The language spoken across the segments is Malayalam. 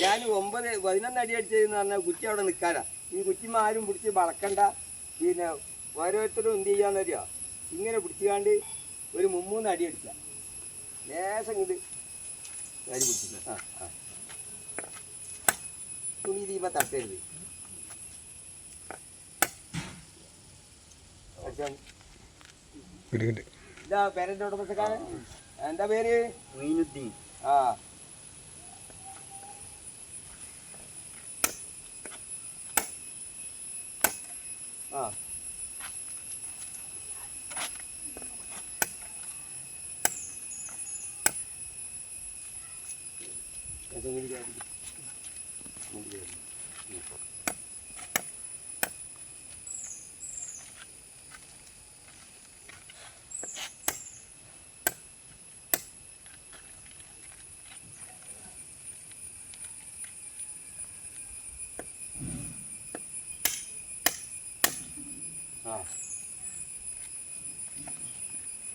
ഞാൻ ഒമ്പത് പതിനൊന്ന് അടി അടിച്ചതെന്ന് പറഞ്ഞാൽ കുറ്റി അവിടെ നിൽക്കാനാ ഈ കുറ്റിമ ആരും പിടിച്ച് വളക്കണ്ട. പിന്നെ ഓരോരുത്തരും എന്ത് ചെയ്യാന്നറിയോ ഇങ്ങനെ പിടിച്ചുകാണ്ട് ഒരു മുമ്മൂന്ന് അടി അടിക്കാം ലേശം ഇത് അരി പിടിച്ചില്ല ആ ആ. തുണി തീമ തട്ടരുത്. അടിച്ചാ- ഇതാ പേരന്റെ ഉടമസ്ഥക്കാരൻ. എന്താ പേര്? മൊയിനുദ്ദീൻ ആ. ആ. അതെങ്ങനെ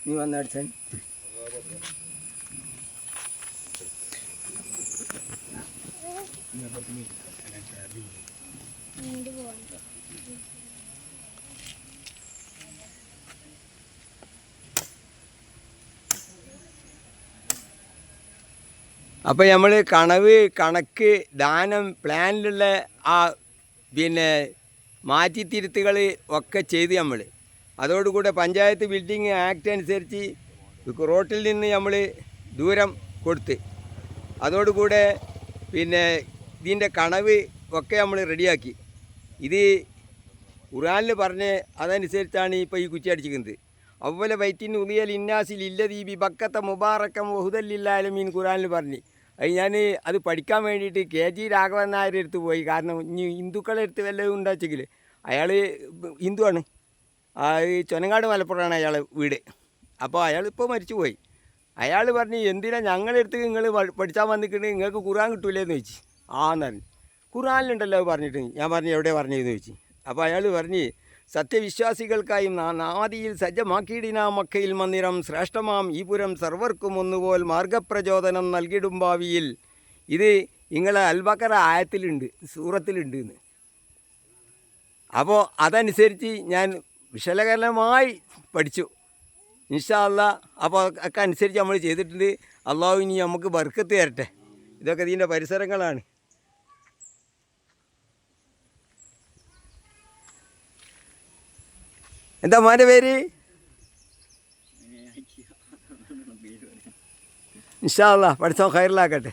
നീ വന്നടിച്ചാൻ അപ്പോൾ നമ്മൾ കണവ് കണക്ക് ദാനം പ്ലാനിലുള്ള ആ പിന്നെ മാറ്റിത്തിരുത്തുകൾ ഒക്കെ ചെയ്ത് നമ്മൾ അതോടുകൂടെ പഞ്ചായത്ത് ബിൽഡിംഗ് ആക്ട് അനുസരിച്ച് റോട്ടിൽ നിന്ന് നമ്മൾ ദൂരം കൊടുത്ത്. അതോടുകൂടെ പിന്നെ ഇതിന്റെ കണവ് ഒക്കെ നമ്മൾ റെഡിയാക്കി. ഇത് ഖുറാനിൽ പറഞ്ഞ് അതനുസരിച്ചാണ് ഇപ്പോൾ ഈ കുറ്റി അടിച്ചിരിക്കുന്നത്. അവലെ വൈറ്റിൻ ഉദിയൽ ഇന്നാസിൽ ഇല്ലതീ ബി ബക്കത്ത മുബാറക്കം വഹുദല്ലില്ലാലമീൻ ഖുറാനിൽ പറഞ്ഞ്. ഞാൻ അത് പഠിക്കാൻ വേണ്ടിയിട്ട് കെ ജി രാഘവൻ നായരുടെ അടുത്ത് പോയി. കാരണം ഇനി ഹിന്ദുക്കളെ അടുത്ത് വല്ലതും ഉണ്ടാച്ചെങ്കിൽ അയാൾ ഹിന്ദുവാണ് ഈ ചൊനങ്ങാട് മലപ്പുറമാണ് അയാളെ വീട്. അപ്പോൾ അയാൾ ഇപ്പോൾ മരിച്ചു പോയി അയാൾ പറഞ്ഞു എന്തിനാ ഞങ്ങളുടെ അടുത്ത് നിങ്ങൾ പഠിച്ചാൽ വന്നിട്ടുണ്ട് നിങ്ങൾക്ക് ഖുറാൻ കിട്ടൂലേന്ന് ചോദിച്ചു. ആന്ന് പറഞ്ഞു. ഖുറാനിലുണ്ടല്ലോ അത് പറഞ്ഞിട്ട് ഞാൻ പറഞ്ഞു എവിടെ പറഞ്ഞതെന്ന് ചോദിച്ചു. അപ്പോൾ അയാൾ പറഞ്ഞ് സത്യവിശ്വാസികൾക്കായും നാദിയിൽ സജ്ജമാക്കിയിടിനാ മക്കയിൽ മന്ദിരം ശ്രേഷ്ഠമാം. ഈ പുരം സർവർക്കും ഒന്നുപോൽ മാർഗപ്രചോദനം നൽകിടും ഭാവിയിൽ. ഇത് നിങ്ങളെ അൽബക്കറ ആയത്തിലുണ്ട് സൂറത്തിലുണ്ട് എന്ന് അപ്പോൾ അതനുസരിച്ച് ഞാൻ വിശകലനമായി പഠിച്ചു. ഇൻഷാ അല്ലാ അപ്പോൾ ഒക്കെ അനുസരിച്ച് നമ്മൾ ചെയ്തിട്ടുണ്ട്. അള്ളാഹു ഇനി നമുക്ക് ബർക്കത്ത് തരട്ടെ. ഇതൊക്കെ ഇതിന്റെ പരിസരങ്ങളാണ്. എന്താ മോന്റെ പേര്? ഇൻഷാ അല്ലാ പഠിച്ചോ ഖൈറിലാക്കട്ടെ.